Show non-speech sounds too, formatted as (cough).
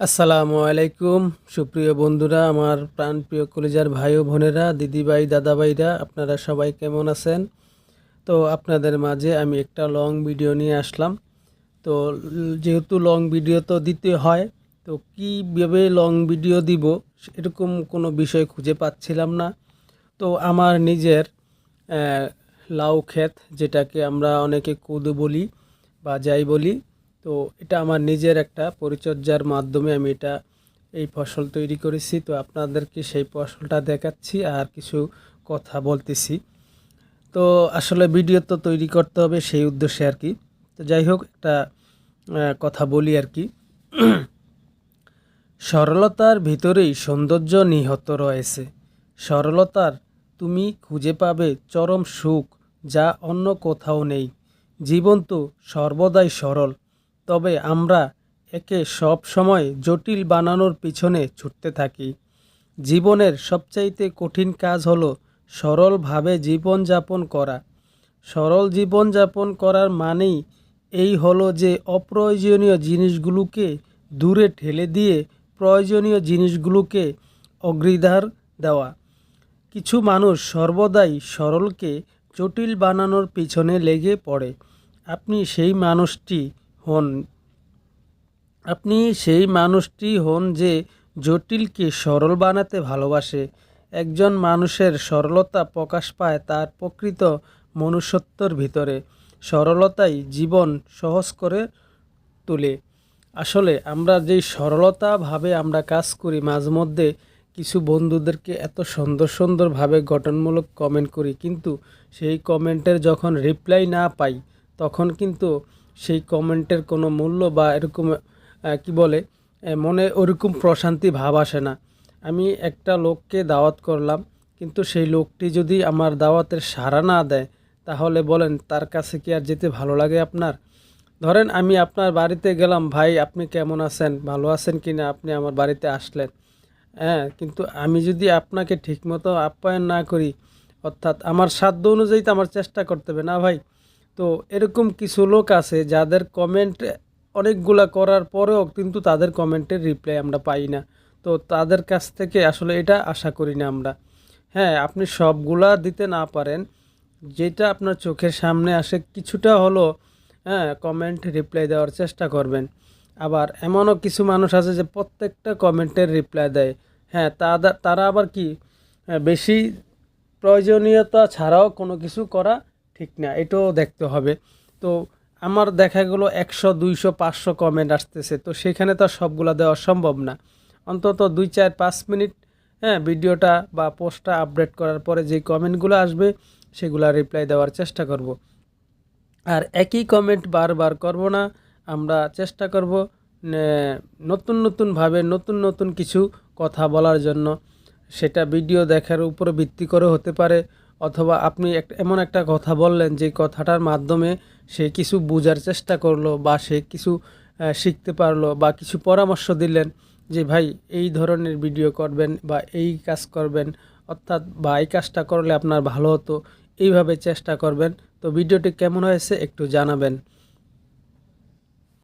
আসসালামু আলাইকুম, সুপ্রিয় বন্ধুরা, আমার প্রাণপ্রিয় কলেজার ভাই ও বোনেরা, দিদিভাই, দাদাভাইরা, আপনারা সবাই কেমন আছেন? তো আপনাদের মাঝে আমি একটা লং ভিডিও নিয়ে আসলাম। তো যেহেতু লং ভিডিও তো দিতে হয়, তো কীভাবে লং ভিডিও দিব এরকম কোনো বিষয় খুঁজে পাচ্ছিলাম না। তো আমার নিজের লাউ ক্ষেত, যেটাকে আমরা অনেকে কুদু বলি বা যাই বলি তো এটা আমার নিজের একটা পরিচর্যার মাধ্যমে আমি এটা, এই ফসল তৈরি করেছি। তো আপনাদেরকে সেই ফসলটা দেখাচ্ছি আর কিছু কথা বলতেছি। তো আসলে ভিডিও তো তৈরি করতে হবে সেই উদ্দেশ্যে আর কি। তো যাই হোক, একটা কথা বলি আর কি। (clears throat) সরলতার ভিতরেই সৌন্দর্য নিহত রয়েছে। সরলতার তুমি খুঁজে পাবে চরম সুখ যা অন্য কোথাও নেই। জীবন তো সর্বদাই সরল। তবে আমরা একে সব সময় জটিল বানানোর পিছনে ছুটতে থাকি। জীবনের সবচাইতে কঠিন কাজ হলো সরলভাবে জীবনযাপন করা। সরল জীবনযাপন করার মানেই এই হলো যে অপ্রয়োজনীয় জিনিসগুলোকে দূরে ঠেলে দিয়ে প্রয়োজনীয় জিনিসগুলোকে অগ্রাধিকার দেওয়া। কিছু মানুষ সর্বদাই সরলকে জটিল বানানোর পিছনে লেগে পড়ে। আপনি সেই মানুষটি হন। আপনি সেই মানুষটি হন যে জটিলকে সরল বানাতে ভালোবাসে। একজন মানুষের সরলতা প্রকাশ পায় তার প্রকৃত মনুষ্যত্বর ভিতরে। সরলতাই জীবন সহজ করে তোলে। আসলে আমরা যেই সরলতাভাবে আমরা কাজ করি, মাঝে মধ্যে কিছু বন্ধুদেরকে এত সুন্দর সুন্দরভাবে গঠনমূলক কমেন্ট করি, কিন্তু সেই কমেন্টের যখন রিপ্লাই না পাই, তখন কিন্তু সেই কমেন্টের কোনো মূল্য বা এরকম কি বলে মনে ওরকম প্রশান্তি ভাব আসে না। আমি একটা লোককে দাওয়াত করলাম, কিন্তু সেই লোকটি যদি আমার দাওয়াতের সাড়া না দেয়, তাহলে বলেন, তার কাছে কি আর যেতে ভালো লাগে আপনার? ধরেন, আমি আপনার বাড়িতে গেলাম, ভাই, আপনি কেমন আছেন? ভালো আছেন কি না? আপনি আমার বাড়িতে আসলেন। হ্যাঁ কিন্তু আমি যদি আপনাকে ঠিকমতো আপ্যায়ন না করি, অর্থাৎ আমার সাধ্য অনুযায়ী তো আমার চেষ্টা করতে হবে। না ভাই তো এরকম কিছু লোক আছে যাদের কমেন্ট অনেকগুলা করার পরেও কিন্তু তাদের কমেন্টের রিপ্লাই আমরা পাই না। তো তাদের কাছ থেকে আসলে এটা আশা করি না আমরা। হ্যাঁ আপনি সবগুলা দিতে না পারেন যেটা আপনার চোখের সামনে আসে কিছুটা হলো হ্যাঁ কমেন্ট রিপ্লাই দেওয়ার চেষ্টা করবেন। আবার এমনও কিছু মানুষ আছে যে প্রত্যেকটা কমেন্টের রিপ্লাই দেয়। হ্যাঁ তারা আবার কি হ্যাঁ, বেশি প্রয়োজনীয়তা ছাড়াও কোনো কিছু করা ঠিক না, এটাও দেখতে হবে। তো আমার দেখা গেলো একশো, দুইশো, পাঁচশো কমেন্ট আসতেছে, তো সেখানে তো সবগুলা দেওয়া সম্ভব না। অন্তত দুই, চার, পাঁচ মিনিট হ্যাঁ ভিডিওটা বা পোস্টটা আপডেট করার পরে যে কমেন্টগুলো আসবে, সেগুলো রিপ্লাই দেওয়ার চেষ্টা করব। আর একই কমেন্ট বারবার করব না, আমরা চেষ্টা করব নতুন নতুনভাবে নতুন নতুন কিছু কথা বলার জন্য। সেটা ভিডিও দেখার উপর ভিত্তি করে হতে পারে অথবা আপনি এমন একটা কথা বললেন যে কথাটার মাধ্যমে সে কিছু বোঝার চেষ্টা করল বা সে কিছু শিখতে পারল বা কিছু পরামর্শ দিলেন যে ভাই এই ধরনের ভিডিও করবেন বা এই কাজ করবেন, অর্থাৎ বা এই কাজটা করলে আপনার ভালো হতো, এইভাবে চেষ্টা করবেন। তো ভিডিওটি কেমন হয়েছে একটু জানাবেন।